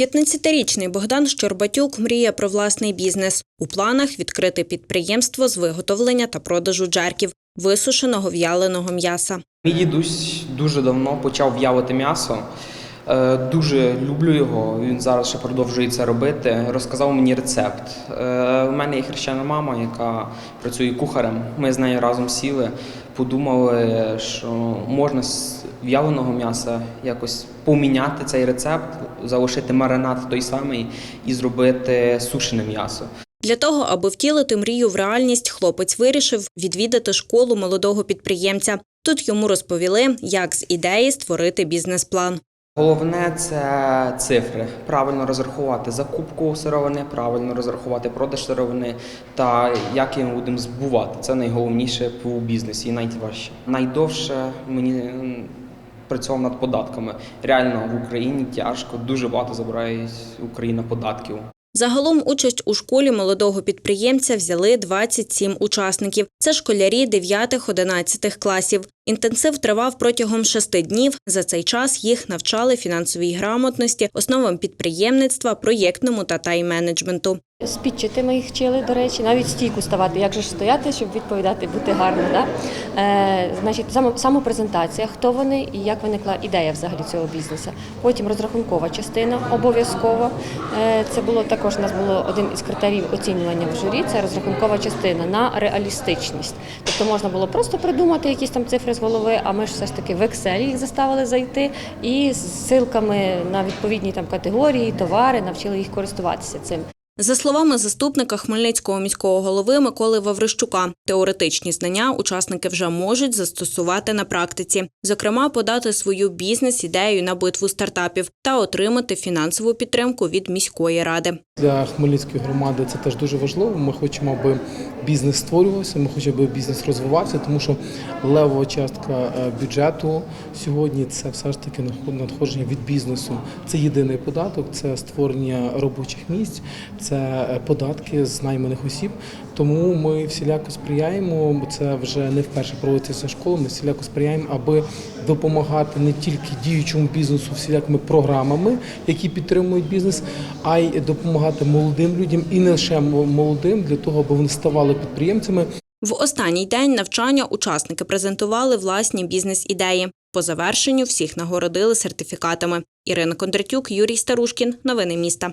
15-річний Богдан Щорбатюк мріє про власний бізнес. У планах відкрити підприємство з виготовлення та продажу джерків, висушеного в'яленого м'яса. Мій дідусь дуже давно почав в'ялити м'ясо. Е, Дуже люблю його. Він зараз ще продовжує це робити. Розказав мені рецепт. Е, У мене є хрещена мама, яка працює кухарем. Ми з нею разом сіли, подумали, що можна в'яленого м'яса якось поміняти цей рецепт, залишити маринад той самий і зробити сушене м'ясо. Для того, аби втілити мрію в реальність, хлопець вирішив відвідати школу молодого підприємця. Тут йому розповіли, як з ідеї створити бізнес-план. Головне це цифри. Правильно розрахувати закупку сировини, правильно розрахувати продаж сировини та як її будемо збувати. Це найголовніше по бізнесі і найважче. Найдовше мені працював над податками. Реально в Україні тяжко, дуже багато забирає Україна податків. Загалом участь у школі молодого підприємця взяли 27 учасників. Це школярі 9-11 класів. Інтенсив тривав протягом шести днів. За цей час їх навчали фінансовій грамотності, основам підприємництва, проєктному та тайм-менеджменту. Спідчити ми їх вчили, до речі, навіть стійку ставати, як же ж стояти, щоб відповідати, бути гарно. Да? Е, значить, само, самопрезентація, хто вони і як виникла ідея взагалі цього бізнесу. Потім розрахункова частина обов'язково. Е, це було також у нас було один із критеріїв оцінювання в журі. Це розрахункова частина на реалістичність. Тобто можна було просто придумати якісь там цифри з голови, а ми ж все ж таки в Excel їх заставили зайти і з ссылками на відповідні там категорії, товари, навчили їх користуватися цим. За словами заступника Хмельницького міського голови Миколи Ваврищука, теоретичні знання учасники вже можуть застосувати на практиці, зокрема, подати свою бізнес-ідею на битву стартапів та отримати фінансову підтримку від міської ради. Для Хмельницької громади це теж дуже важливо. Ми хочемо, аби бізнес створювався, ми хочемо, аби бізнес розвивався, тому що левова частка е, бюджету сьогодні це все ж таки надходження від бізнесу. Це єдиний податок, це створення робочих місць, це податки з найманих осіб. Тому ми всіляко сприяємо. бо Це вже не вперше проводиться ця школа. Ми всіляко сприяємо, аби допомагати не тільки діючому бізнесу всілякими програмами, які підтримують бізнес, а й допомагати молодим людям і не лише молодим для того, аби вони ставали підприємцями. В останній день навчання учасники презентували власні бізнес-ідеї. По завершенню всіх нагородили сертифікатами. Ірина Кондратюк, Юрій Старушкін. Новини міста.